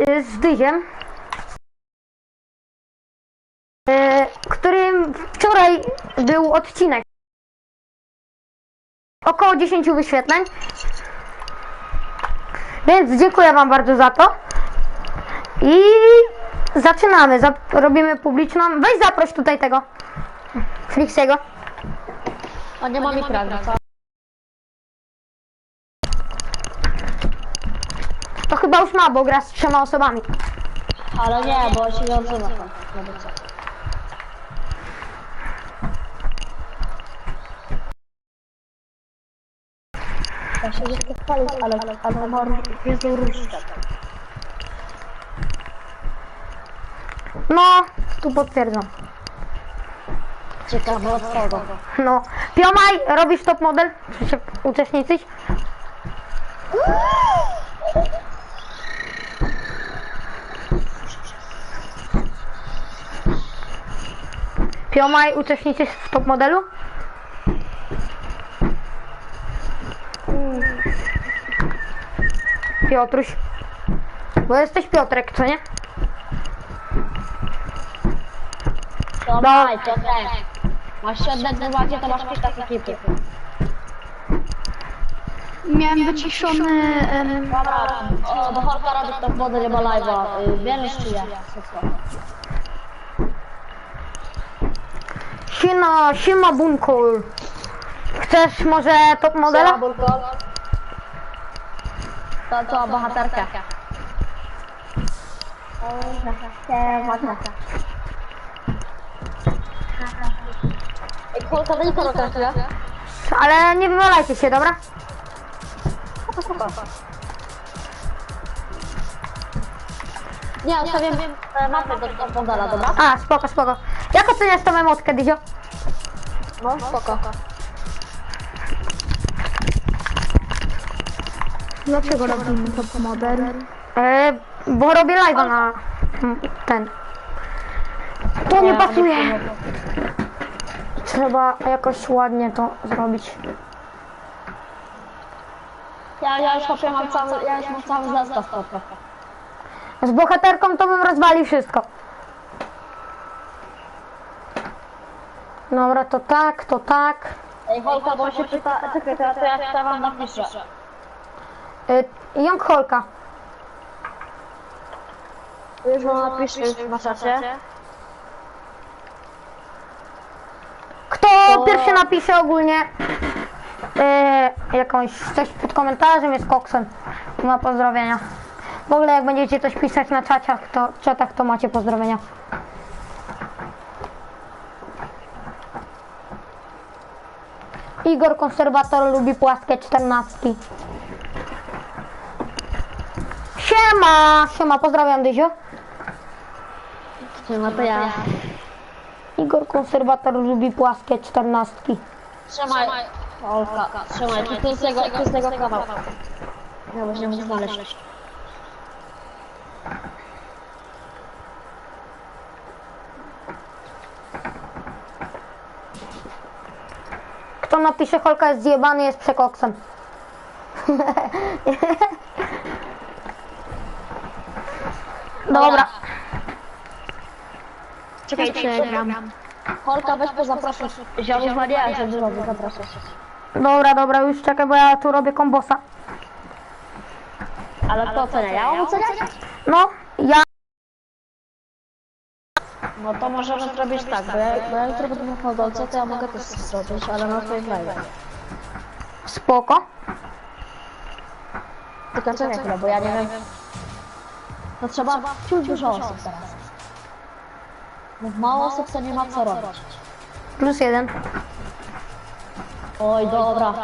y, z Dyziem, y, którym wczoraj był odcinek. Około 10 wyświetleń. Więc dziękuję Wam bardzo za to. I zaczynamy. Zap- robimy publiczną. Weź zaproś tutaj tego. Frixiego. A nie mam ekranu, co? To chyba już ma, bo gra z trzema osobami. Ale nie, bo się nie odzywa. Ja się nie chwalić, ale, ale ma różdżkę. No, tu potwierdzam. Ciekawe od kogo. No. Piomaj, robisz top model? Czy się uczestniczyć? Piomaj, uczestniczysz w top modelu? Piotruś. Bo jesteś Piotrek, co nie? Daj, to daj. Masz się oddać do walki, to masz pięć ekipy. Miałem wyciszony... Dobra, o, bo Horka robi to w wodę, nie ma live'a. Y, czy ja? Wszystko. Siema, siema bunkol. Chcesz może top modela? To co, bohaterka. Ej, Holka, daj na chwilę. Ale nie wywalajcie się, dobra? Nie, ustawiam e, mapę do, do Bondala, dobra? A, spoko, spoko. Jak oceniasz tą emotkę, Dyzio? No, spoko. Dlaczego robimy top model? E, bo robię live'a na ten. To nie pasuje. Trzeba jakoś ładnie to zrobić. Ja, ja już mam cały, ja już mam cały zestaw. Z bohaterką to bym rozwalił wszystko. Dobra, to tak, to tak. Ej, Holka, bo się pyta, czekaj, ja, to ja, to ja wam napiszę. Y, Young Holka. Już wam napiszę, już na czacie. Kto pierwszy napisze ogólnie y, jakąś coś pod komentarzem jest koksem. Ma pozdrowienia. W ogóle jak będziecie coś pisać na czaciach, to, czatach, to macie pozdrowienia. Igor konserwator lubi płaskie czternastki. Siema! Siema, pozdrawiam Dyzio. Siema, to ja. Igor konserwator lubi płaskie czternastki. Trzymaj. Holka, trzymaj, tu, tu z tego, tu z tego kawał. Ja właśnie muszę znaleźć. Kto napisze Holka jest zjebany, jest przekoksem. Dobra. Czekaj, Przegram. Holka, weź po zapraszać. Ziarów Maria, żeby robił zapraszać. Dobra, dobra, już czekaj, bo ja tu robię kombosa. Ale kto ocenia? Ja mam oceniać? No, No to możemy zrobić tak, bo ja, bo ja jutro będę na hodolce, to ja mogę też coś zrobić, ale na twoim live. Spoko. Tylko czekaj chwilę, bo ja nie wiem. No trzeba wciąż dużo osób teraz. Bo mało osób to nie ma co robić. Plus jeden. Oj, dobra.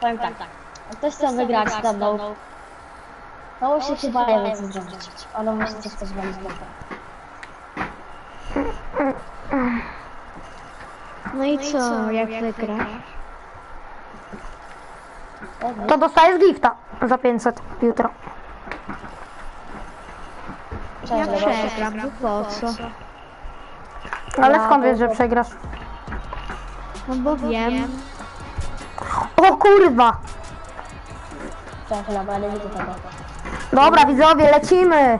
Powiem tak. Ktoś chce wygrać ze mną, to się chyba nie wiem co zrobić. Ale muszę coś pozwolić na to. No i co, jak wygrasz? To dostajesz gifta za 500 jutro. Ja Cześć, przegram, no po co? Ale skąd wiesz, że przegrasz? No bo wiem. O kurwa! Dobra, widzowie, lecimy.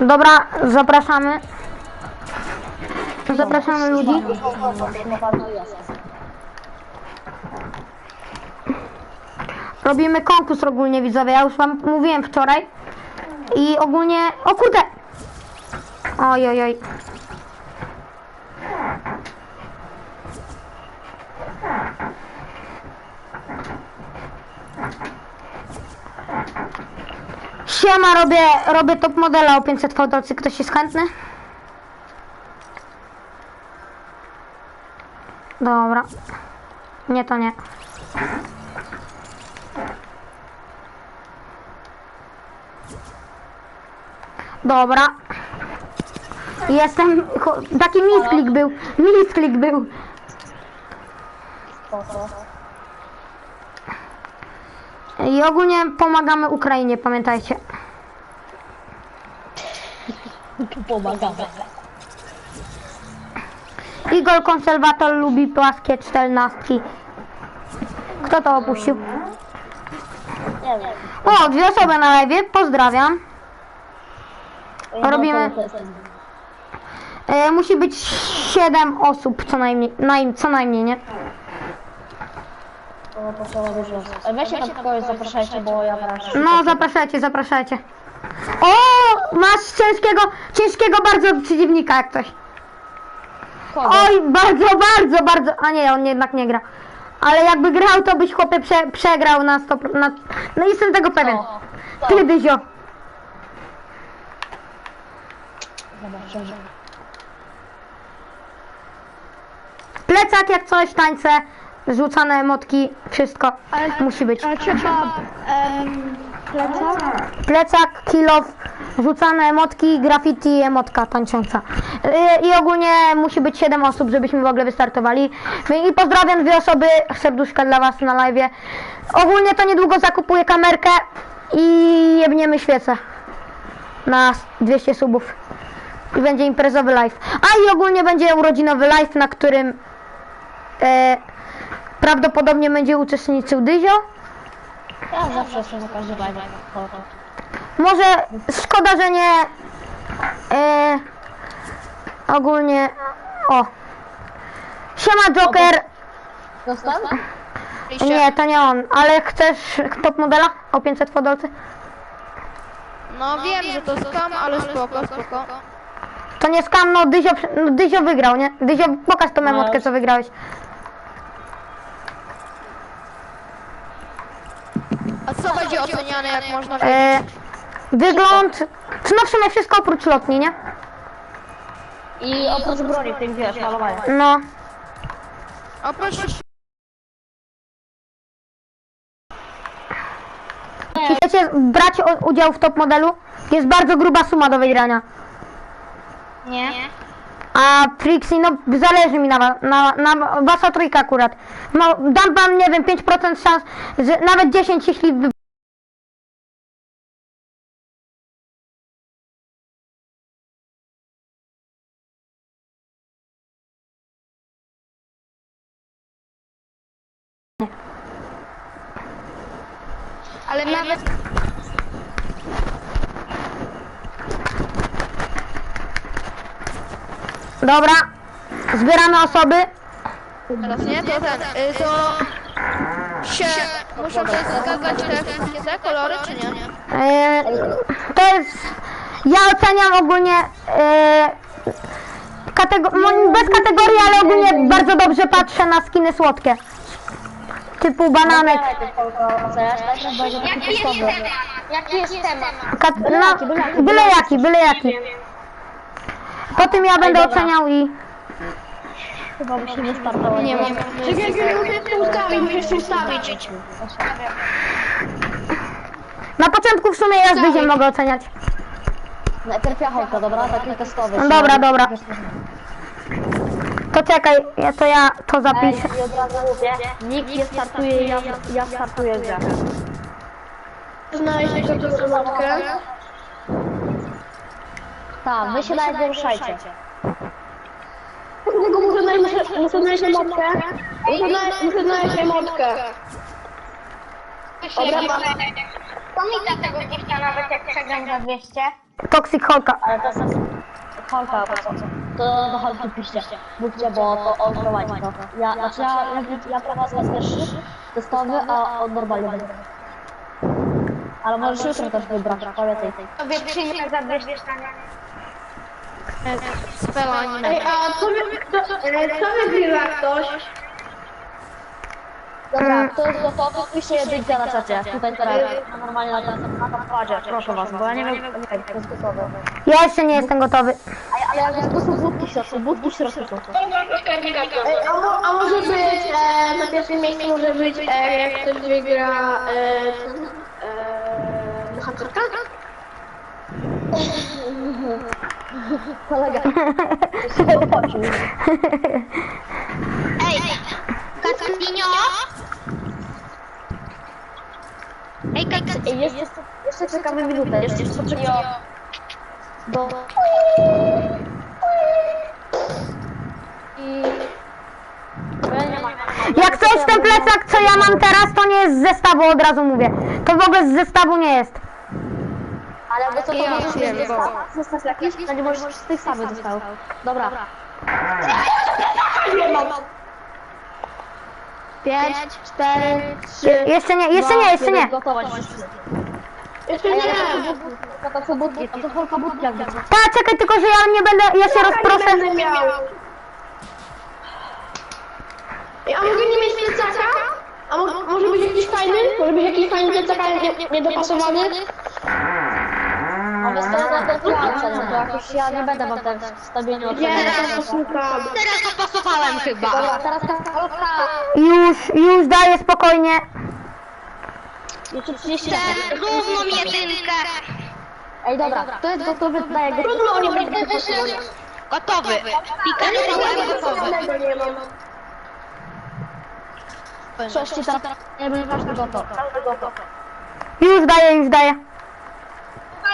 Dobra, zapraszamy. Zapraszamy ludzi. Robimy konkurs ogólnie, widzowie. Ja już wam mówiłem wczoraj. I ogólnie... O kurde! Oj, oj, oj. Siema, robię, robię top modela o 500 fotolcy. Ktoś jest chętny? Dobra. Nie, to nie. Dobra. Jestem... Taki misklik był. Misklik był. I ogólnie pomagamy Ukrainie, pamiętajcie. Pomagamy. Igor Konserwator lubi płaskie czternastki. Kto to opuścił? Nie wiem. O, dwie osoby na live, pozdrawiam. Robimy- E, musi być 7 osób co najmniej, naj, co najmniej, nie? Ej, Weźcie tam kogoś zapraszajcie, bo ja. No, zapraszajcie, zapraszajcie. O, masz ciężkiego, ciężkiego bardzo przeciwnika jak coś. Oj, bardzo, bardzo, bardzo. A nie, on jednak nie gra. Ale jakby grał, to byś chłopie prze, przegrał na 100%. Na, no jestem tego pewien. O, to. Ty, Dyzio. Plecak jak coś, tańce, rzucane emotki, wszystko musi być. A trzeba... Um, plecak? Plecak, kilof, rzucane emotki, graffiti, emotka tańcząca. Yy, I ogólnie musi być 7 osób, żebyśmy w ogóle wystartowali. I pozdrawiam dwie osoby, serduszka dla was na live. Ogólnie to niedługo zakupuję kamerkę i jebniemy świecę na 200 subów. I będzie imprezowy live. A i ogólnie będzie urodzinowy live, na którym e, prawdopodobnie będzie uczestniczył Dyzio. Ja zawsze jestem na każdym live. Może szkoda, że nie e, ogólnie o Siema Joker Dostał? Nie, to nie on, ale chcesz top modela o 500 fodolcy? No wiem, że to skam, ale spoko, spoko. To nie skam, no Dyzio, no Dyzio wygrał, nie? Dyzio, pokaż tą emotkę, co wygrałeś. A co będzie oceniane, jak można wiedzieć? E, wygląd, czy no w sumie wszystko oprócz lotni, nie? I oprócz broni, tym wiesz, malowania. No, Oprócz... jeśli chcecie brać o, udział w top modelu, jest bardzo gruba suma do wygrania. Nie. A Trixie, no zależy mi na, wa- na, na wasza trójka akurat. No, dam wam, nie wiem, 5% szans, że nawet 10 jeśli wy... Ale nawet... Dobra, zbieramy osoby. Teraz nie, to ten, y, to... Się... Muszą to zgadzać te wszystkie te kolory, czy nie? E, to jest... Ja oceniam ogólnie... E, katego- no, bez kategorii, ale ogólnie bardzo dobrze patrzę na skiny słodkie. Typu bananek. Jaki jest temat? Jaki jest temat? Kat- no, byle jaki, byle jaki. Po tym ja będę oceniał i... Chyba musimy startować. Nie mam. Czekaj, muszę jeszcze ustawić, muszę jeszcze ustawić. Na początku w sumie ja z Dyziem mogę oceniać. Najpierw jachonka, dobra? Taki testowy. No dobra, dobra. To czekaj, ja, to ja to Ej, zapiszę. i od razu mówię, nikt nie startuje, ja, ja startuję z grę. Znaleźć tylko tą emotkę. Tak, wy się nawet nie ruszajcie. Tylko muszę znaleźć, muszę, muszę znaleźć emotkę. Muszę znaleźć, muszę znaleźć emotkę. Dobra, mam. To mi da tego gifta nawet jak przegram za 200. Toxic Holka. Ale to jest Holka, po co? To do Holki piszcie. Mówcie, bo to on prowadzi to. Ja, znaczy ja, ja, ja prowadzę pierwszy testowy, a on normalnie będzie. Ale możesz jutro też wybrać, powiedz jej. Tobie przyjmę za 200. Spela anime. Ej, a co, wy, kto, e, co wygrywa ktoś? Dobra, kto jest gotowy, piszcie jedynkę na czacie. Tutaj teraz, na normalnie na, na podkładzie, proszę was, bo ja nie wiem, nie wiem, kto jest gotowy. Ja jeszcze nie jestem gotowy. Ale jak jest sposób budki w środku, budki środku. Ej, a, mo, a może być, e, na pierwszym miejscu może być, e, jak ktoś wygra, e, ten, e, bohaterka? Kolega, się pochodził. Ej, Kacpinio? Ej, Kacpinio. Ej, jeszcze, jeszcze czekamy minutę, jeszcze poczekaj. I... Bo mam. Jak coś ten plecak, co ja mam teraz, to nie jest z zestawu, od razu mówię. To w ogóle z zestawu nie jest. Ale bo co to możesz mieć bo- Zestaw jakiś? No nie możesz z tych samych zestawów. Dobra. Pięć, cztery, Je- Jeszcze nie, jeszcze nie, jeszcze nie. Gotować. Jeszcze nie. ale to budki, to są budki, to są tylko budki jakby co. Ta, czekaj, tylko że ja nie będę, ja się rozproszę. Nie będę miał. A mogę nie mieć plecaka? A mo, może być jakiś fajny? Może być jakiś fajny plecak, ale nie, niedopasowany? To no to jakoś ja nie będę wam tak oceniać. to szukam. Teraz dopasowałem chyba. Dobra, teraz. Już, już daję spokojnie. Jeszcze 30 Chcę równą jedynkę. Ej, dobra, kto jest gotowy, daję go. Trudno, nie będę Gotowy. Pikachu gotowy. Nie mam. Sześci teraz, nie. Każdy gotowy. Już daję, już daję.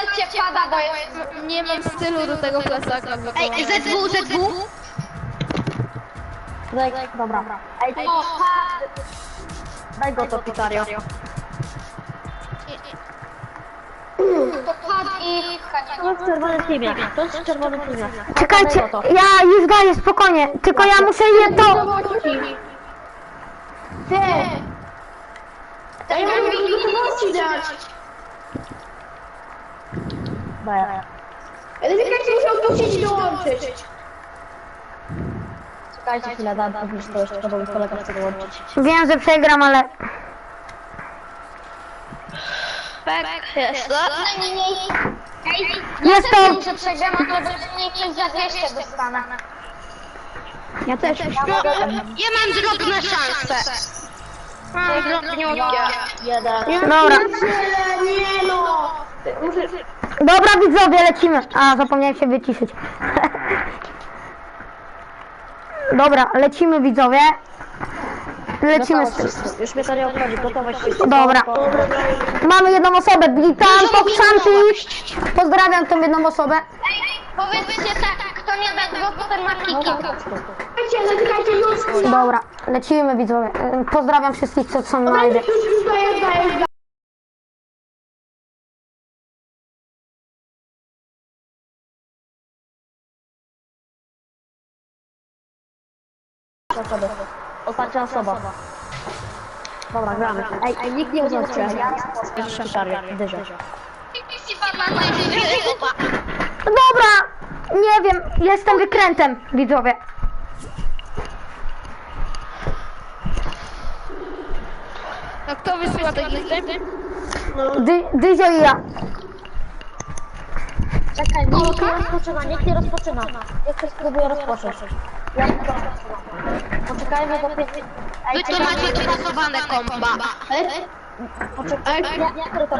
Walcie pada, bo jest... Nie mam stylu do tego plecaka. Ej, ZW, ZW. Daj, dobra. Ej, to... Daj go to, Pitario. To pad i... To jest czerwony teamie. To jest czerwony teamie. Czekajcie, ja już daję, spokojnie. Tylko ja muszę je to... Ty! Ej, mogę mi gotowości dać. Jak chcę musiał tu chcieć dołączyć. Czekajcie chwilę, dam powiedzieć to jeszcze, bo mój kolega chce dołączyć. Wiem, że przegram, ale... Pek, jest to. Jest to... że przegram, ale mniej niż za 200 dostanę. Ja też. Ja mam drobne szanse. Mam drobniutkie. Jeden. Dobra. Nie, nie no! Muszę... Dobra widzowie, lecimy. A, zapomniałem się wyciszyć. Dobra, lecimy widzowie. Lecimy z tym. Już mnie to nie obchodzi, gotować się. Dobra. Mamy jedną osobę. Witam, Pokrzanki. Pozdrawiam tą jedną osobę. Powiedzcie tak, kto nie da to ten ma kiki. Czekajcie, zaczekajcie już! Dobra, lecimy widzowie. Pozdrawiam wszystkich, co są na live. Osoby. Ostatnia osoba. Dobra, gramy. Ej, ej nikt nie odłączy. Ja jestem Pitario, dyżę. Dobra, nie wiem, jestem wykrętem, widzowie. A kto wysyła te gifty? Dy, Dyzio i ja. Czekaj, nikt nie rozpoczyna, nikt nie rozpoczyna. Ktoś spróbuje rozpocząć. Ja nie. Poczekajmy do. Ej, Wy tu macie dopasowane komba. poczekaj, nie, nie, który to.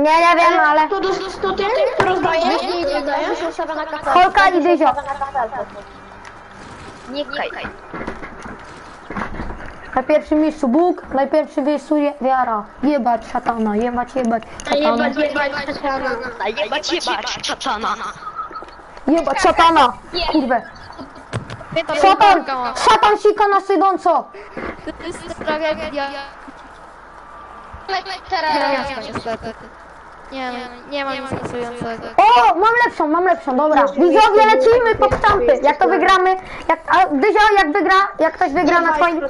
Nie, nie wiem, ale... To, to, to ty? To się ustawia na kafelku. Holka i Dyzio. na kafelku. Nikaj. Na pierwszym miejscu Bóg, na pierwszym miejscu wiara. Jebać szatana, jebać, jebać szatana. Jebać, jebać, szatana. Jebać, jebać, czatana. Jebać szatana, kurwę. Szatan, szatan sika na sydąco. To jest tragedia. Niestety. Nie, nie ma nic. O, mam lepszą, mam lepszą, dobra. Widzowie, lecimy po kształty. Jak to wygramy, jak, a Dyzio, jak wygra, jak ktoś wygra na twoim...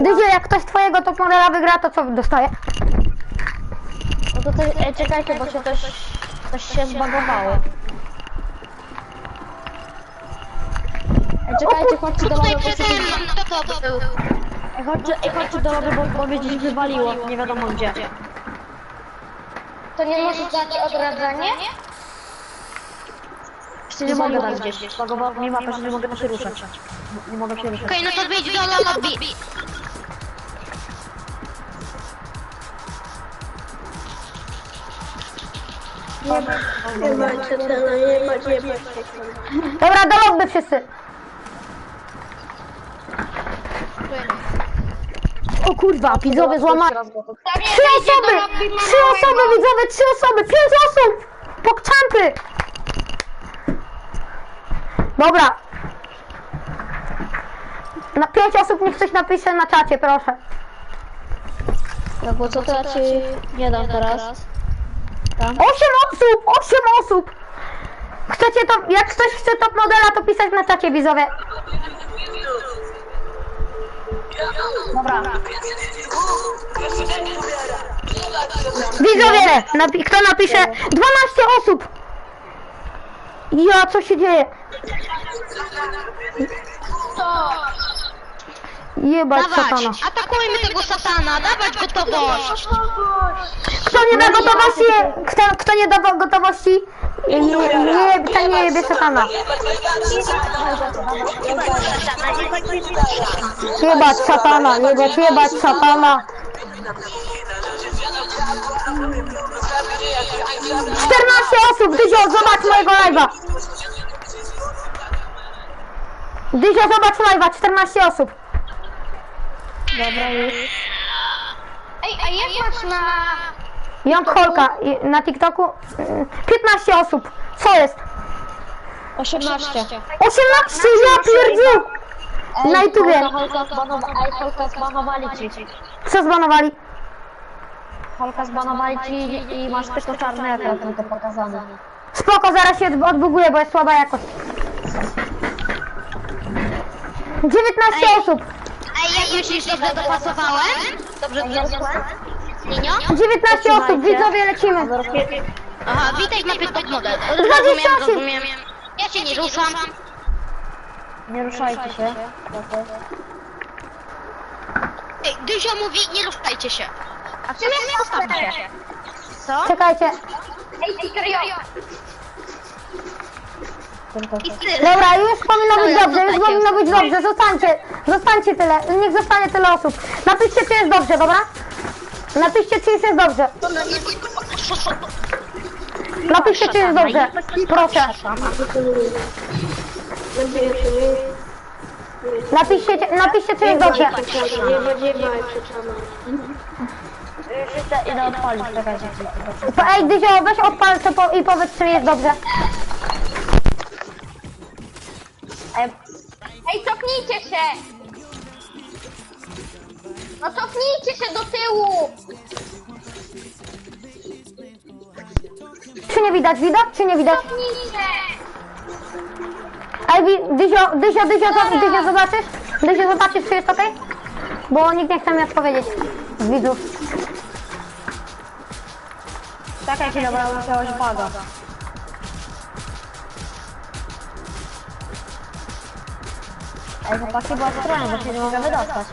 Dyzio, jak ktoś twojego top modela wygra, to co dostaje? No to ty, ej, czekajcie, bo się też, też się zbagowało. Czekajcie, chodźcie do Tutaj lobby, bo przede się... mną, kto to był? Ej, chodźcie, ej, chodźcie do lobby, bo, mnie gdzieś wywaliło, nie wiadomo gdzie. To nie może dać odradzanie? Jeszcze nie mogę dać gdzieś, zbagowało mi mapę, że nie mogę się ruszać. Nie, nie mogę się ruszać. Okej, no to wyjdź do lobby. Jebać, szatana, jebać, jebać, szatana. Dobra, do lobby wszyscy. O kurwa, widzowie złamali. Trzy osoby! Trzy osoby, widzowie, trzy osoby! Pięć osób! Pokczampy! Dobra. Na pięć osób niech ktoś napisze na czacie, proszę. No bo co ci nie dam teraz? Osiem osób! Osiem osób! Chcecie to, jak ktoś chce top modela, to pisać na czacie, widzowie. Dobra, Widzowie, napi- kto napisze 12 osób! Ja, co się dzieje? Jebać satana. Dawać, atakujmy tego satana, dawać gotowość. Kto nie da gotowości, kto, kto nie da gotowości, nie, nie, nie, ten nie jebie satana. Jebać satana, jebać, jebać satana. 14 osób, Dyzio, zobacz mojego live'a. Dyzio, zobacz live'a, 14 osób. dobra już. Ej, a jak masz na... Jąk Holka i- na TikToku mm, 15 osób. Co jest? 18. 18, ja pierdziu! Na YouTubie. Holka zbanowali, ej, Holka zbanowali ci. Co zbanowali? Holka zbanowali ci i masz tylko czarny ekran tylko pokazany. Spoko, zaraz się odbuguję, bo jest słaba jakość. 19 osób! Ej, jak myślisz, dobrze dopasowałem? Dobrze dopasowałem? Linio? 19 osób, widzowie, lecimy! Aha, witaj model. 28. Rozumiem, rozumiem. Ja się nie ruszam. Nie ruszajcie się. Ej, Dyzio mówi, nie ruszajcie się. A w sumie postawmy się. Co? Czekajcie. Ej, Tikerio. I tyle. Dobra, już powinno być dobrze, już powinno być dobrze. Zostańcie, zostańcie tyle, niech zostanie tyle osób. Napiszcie, czy jest dobrze, dobra? Napiszcie, czy jest dobrze. Napiszcie, czy jest dobrze. Proszę. Napiszcie, napiszcie, czy jest dobrze. Ej, Dyzio, weź odpal to po, i powiedz, czy jest dobrze. Ej, cofnijcie się! No cofnijcie się do tyłu! Czy nie widać? Widać, czy nie widać? Cofnijcie! Ej, Wi- Dyzio, Dyzio, Dyzio, zo- Dyzio, zobaczysz? Dyzio, zobaczysz, czy jest okej? Bo nikt nie chce mi odpowiedzieć z widzów. Czekajcie, dobra, musiałeś baga. Ej, chłopaki, była strona, bo się nie mogę wydostać.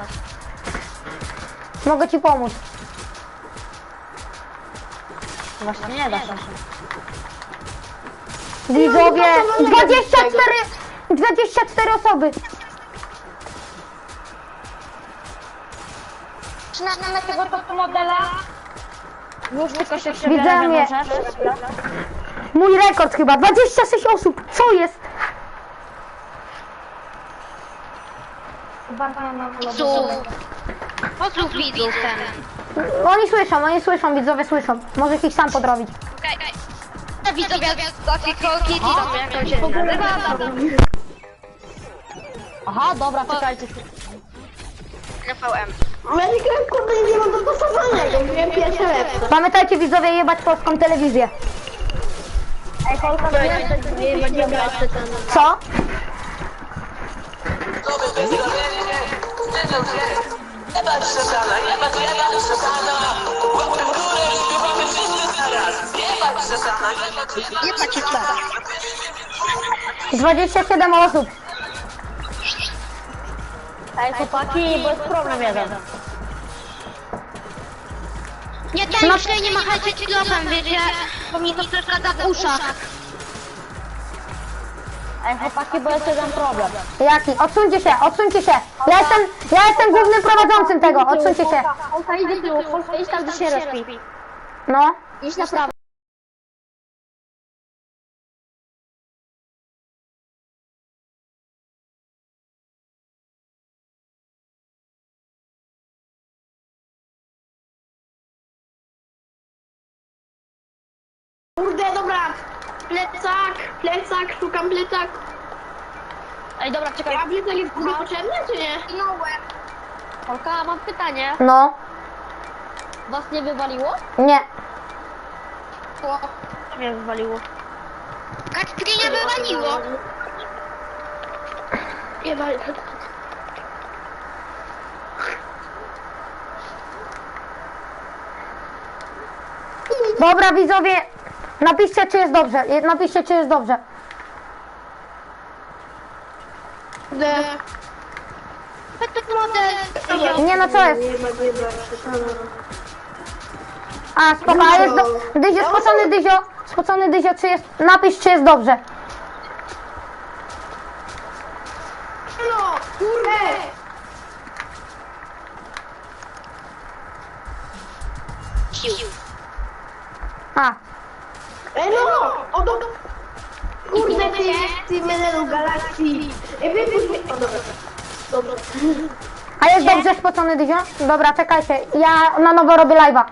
Mogę ci pomóc. Właśnie nie da się. Widzowie, 24, 24 osoby. Przynajmniej tego topu modela. Już tylko się Widzę przebieram mnie. na. Mój rekord chyba, 26 osób. Co jest? Widzów. Pozdrów widzów ten. Oni słyszą, oni słyszą, widzowie słyszą. Może ich sam podrobić. Okej, okej. A widzowie, takie kroki, to jak to się nazywa? Aha, dobra, czekajcie. NVM. Ja nie grałem, kurde, nie mam dostosowanego, miałem pierwsze lepsze. Pamiętajcie widzowie jebać polską telewizję. Ej, Polka, to jest Nie, nie, nie brać ten. Co? Nie patrzcie co. 27 osób. Ej, chłopaki, bo jest problem jeden. Nie tak, źle nie machajcie kilofem, wiecie? Bo mi to przeszkadza w uszach. Ej, chłopaki, bo jest jeden problem. Jaki? Odsuńcie się, odsuńcie się. Ja jestem, ja jestem głównym prowadzącym tego, odsuńcie się. Do tyłu, Polka, idź tam, gdzie się respi. No. Idź na prawo. Plecak, plecak, szukam plecak. Ej, dobra, czekaj. A plecak jest mi potrzebny, czy nie? Polka, mam pytanie. No. Was nie wywaliło? Nie. Co mnie wywaliło? Nie wywaliło. Nie ma... Dobra widzowie, napiszcie czy jest dobrze. Napiszcie czy jest dobrze. Model. Nie no co jest? A spoko, a jest do... Dyzio, spocony Dyzio, spocony Dyzio, czy jest... Napisz czy jest dobrze. Spocony Dyzio? Dobra, czekajcie, ja na nowo robię live'a.